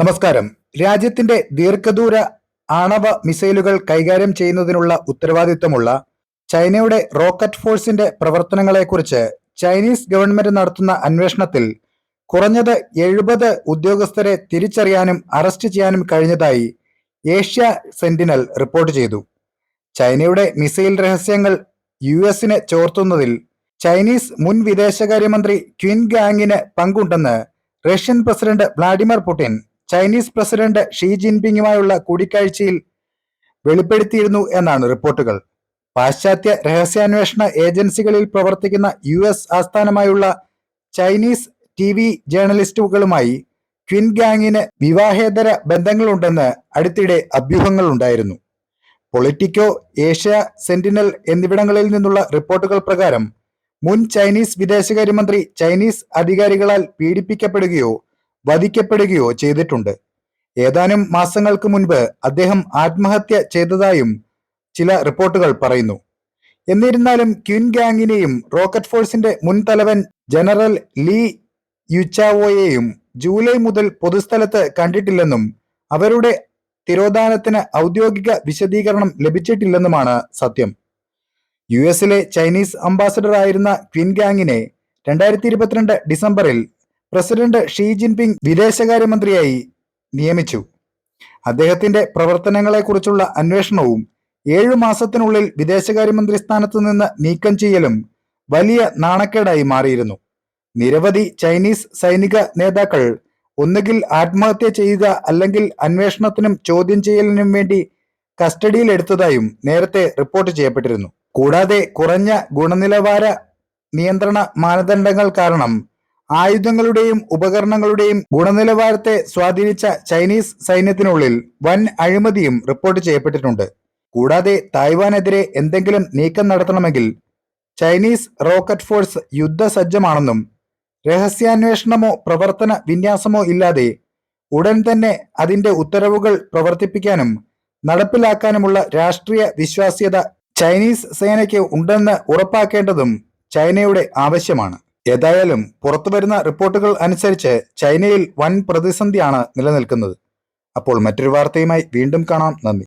നമസ്കാരം. രാജ്യത്തിന്റെ ദീർഘദൂര ആണവ മിസൈലുകൾ കൈകാര്യം ചെയ്യുന്നതിനുള്ള ഉത്തരവാദിത്തമുള്ള ചൈനയുടെ റോക്കറ്റ് ഫോഴ്സിന്റെ പ്രവർത്തനങ്ങളെക്കുറിച്ച് ചൈനീസ് ഗവൺമെന്റ് നടത്തുന്ന അന്വേഷണത്തിൽ കുറഞ്ഞത് എഴുപത് ഉദ്യോഗസ്ഥരെ തിരിച്ചറിയാനും അറസ്റ്റ് ചെയ്യാനും കഴിഞ്ഞതായി ഏഷ്യ സെന്റിനൽ റിപ്പോർട്ട് ചെയ്തു. ചൈനയുടെ മിസൈൽ രഹസ്യങ്ങൾ യു എസിന് ചോർത്തുന്നതിൽ ചൈനീസ് മുൻ വിദേശകാര്യമന്ത്രി ക്വിൻ ഗാങ്ങിന് പങ്കുണ്ടെന്ന് Russian president Vladimir Putin Chinese president Xi ജിൻപിങ്ങുമായുള്ള കൂടിക്കാഴ്ചയിൽ വെളിപ്പെടുത്തിയിരുന്നു എന്നാണ് റിപ്പോർട്ടുകൾ. പാശ്ചാത്യ രഹസ്യാന്വേഷണ ഏജൻസികളിൽ പ്രവർത്തിക്കുന്ന യു എസ് ആസ്ഥാനമായുള്ള ചൈനീസ് ടി വി ജേർണലിസ്റ്റുകളുമായി ക്വിൻ ഗാങ്ങിന് വിവാഹേതര ബന്ധങ്ങളുണ്ടെന്ന് അടുത്തിടെ അഭ്യൂഹങ്ങൾ ഉണ്ടായിരുന്നു. പൊളിറ്റിക്കോ ഏഷ്യ സെന്റിനൽ എന്നിവിടങ്ങളിൽ നിന്നുള്ള റിപ്പോർട്ടുകൾ പ്രകാരം മുൻ ചൈനീസ് വിദേശകാര്യമന്ത്രി ചൈനീസ് അധികാരികളാൽ പീഡിപ്പിക്കപ്പെടുകയോ വധിക്കപ്പെടുകയോ ചെയ്തിട്ടുണ്ട്. ഏതാനും മാസങ്ങൾക്ക് മുൻപ് അദ്ദേഹം ആത്മഹത്യ ചെയ്തതായും ചില റിപ്പോർട്ടുകൾ പറയുന്നു. എന്നിരുന്നാലും ക്വിൻ ഗാങ്ങിനെയും റോക്കറ്റ് ഫോഴ്സിന്റെ മുൻ തലവൻ ജനറൽ ലീ യുച്ചാവോയെയും ജൂലൈ മുതൽ പൊതുസ്ഥലത്ത് കണ്ടിട്ടില്ലെന്നും അവരുടെ തിരോധാനത്തിന് ഔദ്യോഗിക വിശദീകരണം ലഭിച്ചിട്ടില്ലെന്നുമാണ് സത്യം. യു എസിലെ ചൈനീസ് അംബാസഡർ ആയിരുന്ന ക്വിൻ ഗാങ്ങിനെ രണ്ടായിരത്തി ഇരുപത്തിരണ്ട് ഡിസംബറിൽ പ്രസിഡന്റ് ഷീ ജിൻപിങ് വിദേശകാര്യമന്ത്രിയായി നിയമിച്ചു. അദ്ദേഹത്തിന്റെ പ്രവർത്തനങ്ങളെക്കുറിച്ചുള്ള അന്വേഷണവും ഏഴു മാസത്തിനുള്ളിൽ വിദേശകാര്യമന്ത്രി സ്ഥാനത്ത് നിന്ന് നീക്കം ചെയ്യലും വലിയ നാണക്കേടായി മാറിയിരുന്നു. നിരവധി ചൈനീസ് സൈനിക നേതാക്കൾ ഒന്നുകിൽ ആത്മഹത്യ ചെയ്യുക അല്ലെങ്കിൽ അന്വേഷണത്തിനും ചോദ്യം ചെയ്യലിനും വേണ്ടി കസ്റ്റഡിയിലെടുത്തതായും നേരത്തെ റിപ്പോർട്ട് ചെയ്യപ്പെട്ടിരുന്നു. കൂടാതെ കുറഞ്ഞ ഗുണനിലവാര നിയന്ത്രണ മാനദണ്ഡങ്ങൾ കാരണം ആയുധങ്ങളുടെയും ഉപകരണങ്ങളുടെയും ഗുണനിലവാരത്തെ സ്വാധീനിച്ച ചൈനീസ് സൈന്യത്തിനുള്ളിൽ വൻ അഴിമതിയും റിപ്പോർട്ട് ചെയ്യപ്പെട്ടിട്ടുണ്ട്. കൂടാതെ തായ്വാനെതിരെ എന്തെങ്കിലും നീക്കം നടത്തണമെങ്കിൽ ചൈനീസ് റോക്കറ്റ് ഫോഴ്സ് യുദ്ധസജ്ജമാണെന്നും രഹസ്യാന്വേഷണമോ പ്രവർത്തന വിന്യാസമോ ഇല്ലാതെ ഉടൻ തന്നെ അതിന്റെ ഉത്തരവുകൾ പ്രവർത്തിപ്പിക്കാനും നടപ്പിലാക്കാനുമുള്ള രാഷ്ട്രീയ വിശ്വാസ്യത ചൈനീസ് സേനയ്ക്ക് ഉണ്ടെന്ന് ഉറപ്പാക്കേണ്ടതും ചൈനയുടെ ആവശ്യമാണ്. ഏതായാലും പുറത്തു വരുന്ന റിപ്പോർട്ടുകൾ അനുസരിച്ച് ചൈനയിൽ വൻ പ്രതിസന്ധിയാണ് നിലനിൽക്കുന്നത്. അപ്പോൾ മറ്റൊരു വാർത്തയുമായി വീണ്ടും കാണാം. നന്ദി.